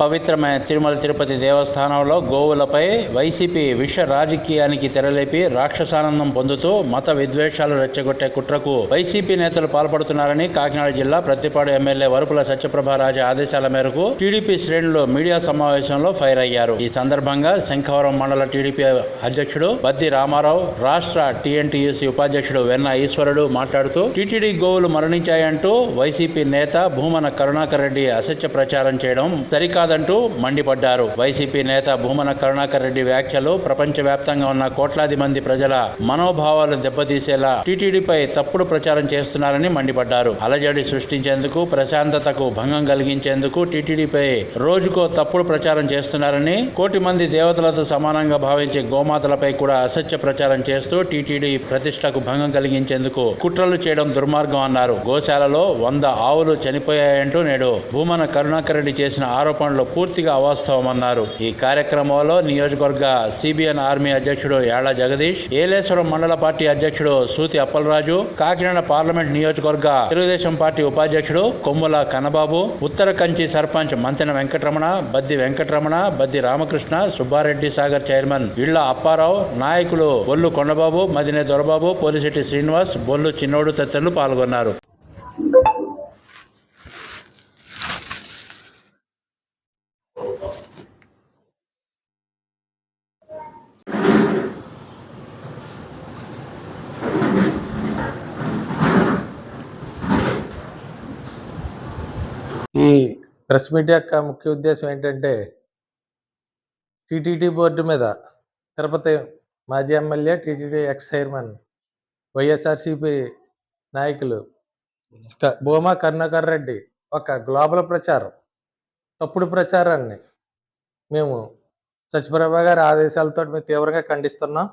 పవిత్రమైన తిరుమల తిరుపతి దేవస్థానంలో గోవులపై వైసీపీ విష రాజకీయానికి తెరలేపి రాక్షసానందం పొందుతూ మత విద్వేషాలు రెచ్చగొట్టే కుట్రకు వైసీపీ నేతలు పాల్పడుతున్నారని కాకినాడ జిల్లా ప్రతిపాడు ఎమ్మెల్యే వరుపుల సత్యప్రభారాజు ఆదేశాల మేరకు టీడీపీ శ్రేణులు మీడియా సమావేశంలో ఫైర్ అయ్యారు. ఈ సందర్భంగా శంఖవరం మండల టీడీపీ అధ్యక్షుడు బద్ది రామారావు రాష్ట్ర టీఎన్టీయూసీ ఉపాధ్యక్షుడు వెన్న ఈశ్వరుడు మాట్లాడుతూ టీటీడీ గోవులు మరణించాయంటూ వైసీపీ నేత భూమన కరుణాకర్ రెడ్డి అసత్య ప్రచారం చేయడం సరికాదు కాదంటూ మండిపడ్డారు. వైసీపీ నేత భూమన కరుణాకర్ రెడ్డి వ్యాఖ్యలు ప్రపంచవ్యాప్తంగా ఉన్న కోట్లాది మంది ప్రజల మనోభావాలు దెబ్బతీసేలా టీటీడీపై తప్పుడు ప్రచారం చేస్తున్నారని మండిపడ్డారు. అలజడి సృష్టించేందుకు ప్రశాంతతకు భంగం కలిగించేందుకు టీటీడీపై రోజుకో తప్పుడు ప్రచారం చేస్తున్నారని కోటి మంది దేవతలతో సమానంగా భావించే గోమాతలపై కూడా అసత్య ప్రచారం చేస్తూ టీటీడీ ప్రతిష్టకు భంగం కలిగించేందుకు కుట్రలు చేయడం దుర్మార్గం అన్నారు. గోశాలలో వంద ఆవులు చనిపోయాయంటూ నేడు భూమన కరుణాకర్ రెడ్డి చేసిన ఆరోపణలు పూర్తిగా అవాస్తవమన్నారు. ఈ కార్యక్రమంలో నియోజకవర్గ సిబిఎన్ ఆర్మీ అధ్యక్షుడు యాళ్ళ జగదీష్ ఏలేశ్వరం మండల పార్టీ అధ్యక్షుడు సూతి అప్పలరాజు కాకినాడ పార్లమెంట్ నియోజకవర్గ తెలుగుదేశం పార్టీ ఉపాధ్యక్షుడు కొమ్ముల కన్నబాబు ఉత్తర కంచి సర్పంచ్ మంతెన వెంకటరమణ బద్ది వెంకటరమణ బద్ది రామకృష్ణ సుబ్బారెడ్డి సాగర్ చైర్మన్ ఇళ్ళ అప్పారావు నాయకులు బొల్లు కొండబాబు మదినే దొరబాబు పోలిశెట్టి శ్రీనివాస్ బొల్లు చిన్నోడు తదితరులు పాల్గొన్నారు. ఈ ప్రెస్ మీట్ యొక్క ముఖ్య ఉద్దేశం ఏంటంటే టీటీడీ బోర్డు మీద తిరుపతి మాజీ MLA TTD ex chairman YSRCP నాయకులు క- భూమా కరుణాకర్ రెడ్డి ఒక గ్లోబల్ ప్రచారం తప్పుడు ప్రచారాన్ని మేము సత్యప్రభ గారి ఆదేశాలతో మేము తీవ్రంగా ఖండిస్తున్నాం.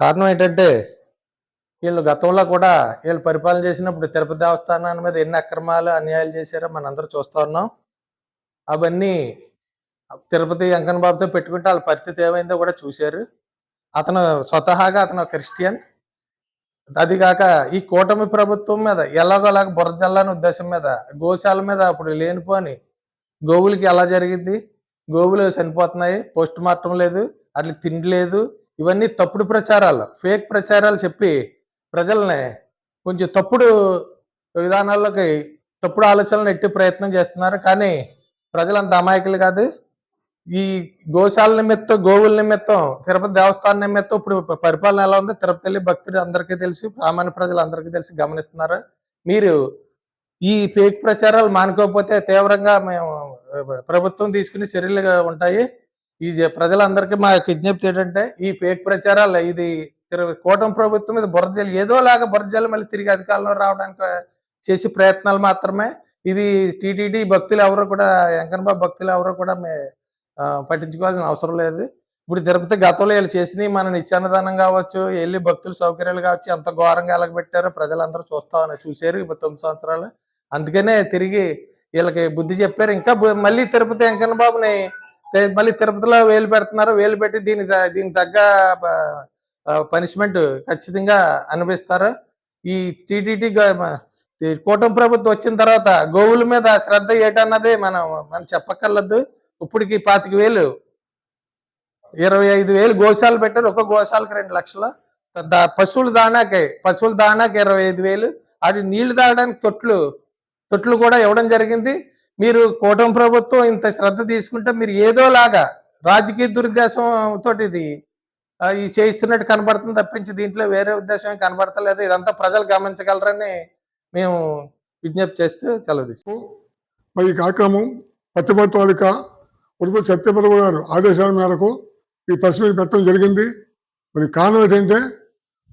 కారణం ఏంటంటే వీళ్ళు గతంలో కూడా వీళ్ళు పరిపాలన చేసినప్పుడు తిరుపతి దేవస్థానాన్ని మీద ఎన్ని అక్రమాలు అన్యాయాలు చేశారో మనందరూ చూస్తూ ఉన్నాం. అవన్నీ తిరుపతి వెంకన్న బాబుతో పెట్టుకుంటే వాళ్ళ పరిస్థితి ఏమైందో కూడా చూశారు. అతను స్వతహాగా అతను క్రిస్టియన్. అది కాక ఈ కూటమి ప్రభుత్వం మీద ఎలాగోలాగ బురజల్లని ఉద్దేశం మీద గోశాల మీద అప్పుడు లేనిపోని గోవులకి ఎలా జరిగింది? గోవులు చనిపోతున్నాయి పోస్ట్ మార్టం లేదు వాటికి తిండి లేదు. ఇవన్నీ తప్పుడు ప్రచారాలు ఫేక్ ప్రచారాలు చెప్పి ప్రజల్ని కొంచెం తప్పుడు విధానాల్లోకి తప్పుడు ఆలోచనలు ఎట్టి ప్రయత్నం చేస్తున్నారు. కానీ ప్రజలంత అమాయకులు కాదు. ఈ గోశాల నిమిత్తం గోవుల నిమిత్తం తిరుపతి దేవస్థానం నిమిత్తం ఇప్పుడు పరిపాలన ఎలా ఉందో తిరుపతి వెళ్ళి భక్తులు అందరికీ తెలిసి. సామాన్య ప్రజలు అందరికీ తెలిసి. గమనిస్తున్నారు. మీరు ఈ ఫేక్ ప్రచారాలు మానుకోకపోతే తీవ్రంగా మేము ప్రభుత్వం తీసుకునే చర్యలు ఉంటాయి. ఈ జ- ప్రజలందరికీ మా విజ్ఞప్తి ఏంటంటే ఈ ఫేక్ ప్రచారాలు ఇది తిరు- కూటమి ప్రభుత్వం మీద బురదలు ఏదోలాగా బురదలు మళ్ళీ తిరిగి అధికారంలో రావడానికి చేసే ప్రయత్నాలు మాత్రమే. ఇది టీటీడీ భక్తులు ఎవరు కూడా వెంకన్నబాబు భక్తులు ఎవరు కూడా మే పట్టించుకోవాల్సిన అవసరం లేదు. ఇప్పుడు తిరుపతి గతంలో వీళ్ళు చేసినవి మన నిత్యాన్నదానం కావచ్చు వెళ్ళి భక్తుల సౌకర్యాలు కావచ్చు ఎంత ఘోరంగా ఎలగబెట్టారో ప్రజలందరూ చూస్తామని చూశారు ఇప్పుడు తొమ్మిది సంవత్సరాలు. అందుకనే తిరిగి వీళ్ళకి బుద్ధి చెప్పారు. ఇంకా మళ్ళీ తిరుపతి వెంకన్న బాబుని మళ్ళీ తిరుపతిలో వేలు పెడుతున్నారు. వేలు పెట్టి దీని దీనికి తగ్గ పనిష్మెంట్ ఖచ్చితంగా అనిపిస్తారు ఈ టీటీడీ కూటమి ప్రభుత్వం వచ్చిన తర్వాత గోవుల మీద శ్రద్ధ ఏటన్నది మనం మనం చెప్పక్కర్లేదు ఇప్పటికి పాతిక వేలు ఇరవై ఐదు వేలు గోశాలు పెట్టారు. ఒక గోశాలకు రెండు లక్షలు. పశువుల దానాకి పశువుల దానాకి ఇరవై ఐదు వేలు. అది నీళ్ళు తాగడానికి తొట్లు తొట్లు కూడా ఇవ్వడం జరిగింది. మీరు కూటమి ప్రభుత్వం ఇంత శ్రద్ధ తీసుకుంటే మీరు ఏదోలాగా రాజకీయ దురుద్దేశం తోటి ఇది ఈ చేయిస్తున్నట్టు కనబడుతుంది తప్పించి దీంట్లో వేరే ఉద్దేశం ఏం కనబడతలేదు. ఇదంతా ప్రజలు గమనించగలరని మేము విజ్ఞప్తి చేస్తూ సెలవు మరి ఈ కార్యక్రమం పత్తిపట్టు తాలూకా ఉడుపు సత్యప్రభు గారు ఆదేశాల మేరకు ఈ ప్రెస్ మీట్ పెట్టడం జరిగింది. మరి కారణం ఏంటంటే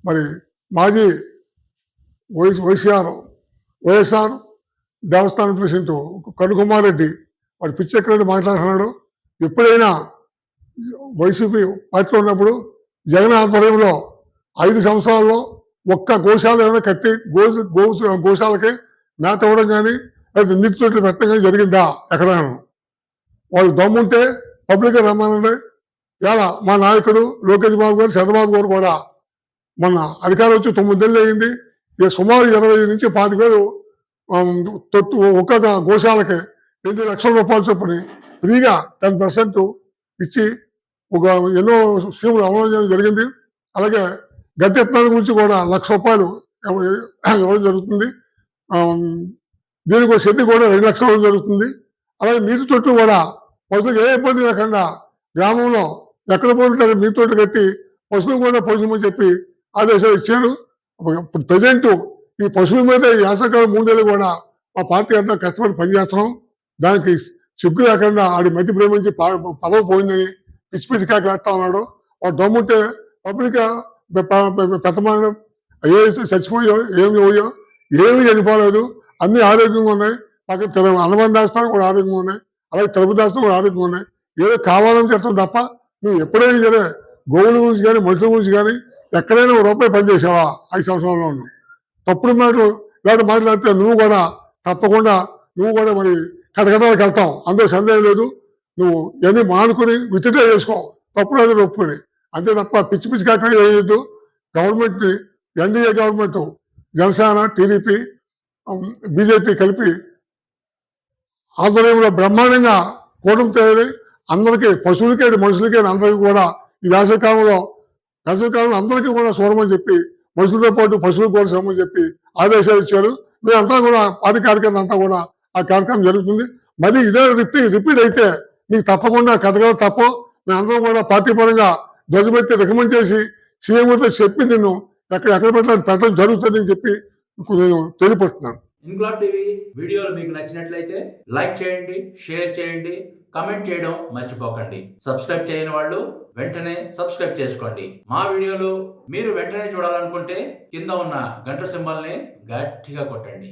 మరి మాజీ వైఎస్ వైసీఆర్ వైఎస్ఆర్ దేవస్థానం ప్రెసిడెంట్ కనుకుమార్ రెడ్డి వాడు పిచ్చెక్కరెడ్డి మాట్లాడుతున్నాడు. ఎప్పుడైనా వైసీపీ పార్టీలో ఉన్నప్పుడు జగన్ ఆధ్వర్యంలో ఐదు సంవత్సరాల్లో ఒక్క గోశాల ఏమైనా కట్టి గో గో గోశాలకి మేత ఇవ్వడం కానీ లేదా నీటి తొట్లు పెట్టడం కానీ జరిగిందా? ఎక్కడైనా. వాళ్ళు దమ్ముంటే పబ్లిక్ రమ్మనండి. ఇలా మా నాయకుడు లోకేష్ బాబు గారు చంద్రబాబు గారు కూడా మొన్న అధికారం వచ్చి తొమ్మిది నెలలు అయింది. సుమారు ఇరవై నుంచి పాతిక వేలు తొత్తు తొట్టు గోశాలకి రెండు లక్షల రూపాయలు చొప్పున ఫ్రీగా టెన్ పర్సెంట్ ఇచ్చి ఒక ఎన్నో స్కీములు అమలు చేయడం జరిగింది. అలాగే గట్టి ఎత్తనాల గురించి కూడా లక్ష రూపాయలు ఇవ్వడం జరుగుతుంది. దీనికి ఒక షెడ్ కూడా రెండు లక్షలు ఇవ్వడం జరుగుతుంది. అలాగే నీటి తొట్లు కూడా పశువులకు ఏ ఇబ్బంది లేకుండా గ్రామంలో ఎక్కడ పోతుంటే అక్కడ నీటి తొట్లు కట్టి పశువులు కూడా పోషమని చెప్పి ఆదేశాలు ఇచ్చారు. ఇప్పుడు ప్రజెంట్ ఈ పశువుల మీద ఈ యాసకాలం మూడేళ్ళు కూడా మా పార్టీ అంతా కష్టపడి పనిచేస్తున్నాం. దానికి సిగ్గు లేకుండా ఆడి మధ్య ప్రేమించి ప- పదవి పోయిందని పిచ్చి పిచ్చి కాకలేస్తా ఉన్నాడు వాడు దమ్ముంటే పబ్లిక్ పెద్దమాన ఏ చచ్చిపోయో ఏమి పోయో ఏమి చనిపోలేదు. అన్ని ఆరోగ్యంగా ఉన్నాయి. పక్కన తిరుగు హనుమాన్ దాస్తాను కూడా ఆరోగ్యంగా ఉన్నాయి. అలాగే తెలుపు దాస్తాను కూడా ఆరోగ్యంగా ఉన్నాయి. ఏదో కావాలని చెప్తాం తప్ప నువ్వు ఎప్పుడైనా సరే గోవుల గురించి కానీ మనుషుల గురించి కానీ ఎక్కడైనా ఒక రూపాయి పనిచేసావా? ఐదు సంవత్సరాల్లో తప్పుడు మాటలు ఇలాంటి మాట్లాడితే నువ్వు కూడా తప్పకుండా నువ్వు కూడా మరి కటకటాలకు వెళ్తావు. అందరూ సందేహం లేదు. నువ్వు ఇవన్నీ మానుకుని విత్డ్రా చేసుకో. తప్పుడు అది ఒప్పుకొని. అంతే తప్ప పిచ్చి పిచ్చి కాక వేయద్దు government NDA government Janasena TDP BJP కలిపి ఆధ్వర్యంలో బ్రహ్మాండంగా కూటమి తయారై అందరికీ పశువులకే మనుషులకే అందరికీ కూడా ఈ వేసవికాలంలో వేసవికాలంలో అందరికీ కూడా చూడమని చెప్పి మనుషులతో పాటు పశువులకు కూడా శ్రమని చెప్పి ఆదేశాలు ఇచ్చారు. మేమంతా కూడా పార్టీ కార్యక్రమం అంతా కూడా ఆ కార్యక్రమం జరుగుతుంది. మరి ఇదే రిపీట్ రిపీట్ అయితే నీకు తప్పకుండా కథగా తప్పు. మేమందరం కూడా పార్టీ పరంగా ధ్వజమెత్తి రికమెండ్ చేసి సీఎంతో చెప్పి నేను ఎక్కడ ఎక్కడ పెట్టడానికి పెట్టడం జరుగుతుందని చెప్పి నేను తెలియపడుతున్నాను ఇన్క్లాబ్ టీవీ వీడియోలు మీకు నచ్చినట్లయితే లైక్ చేయండి షేర్ చేయండి కమెంట్ చేయడం మర్చిపోకండి. సబ్స్క్రైబ్ చేయని వాళ్ళు వెంటనే సబ్స్క్రైబ్ చేసుకోండి. మా వీడియోలు మీరు వెంటనే చూడాలనుకుంటే కింద ఉన్న గంట సింబల్ని గట్టిగా కొట్టండి.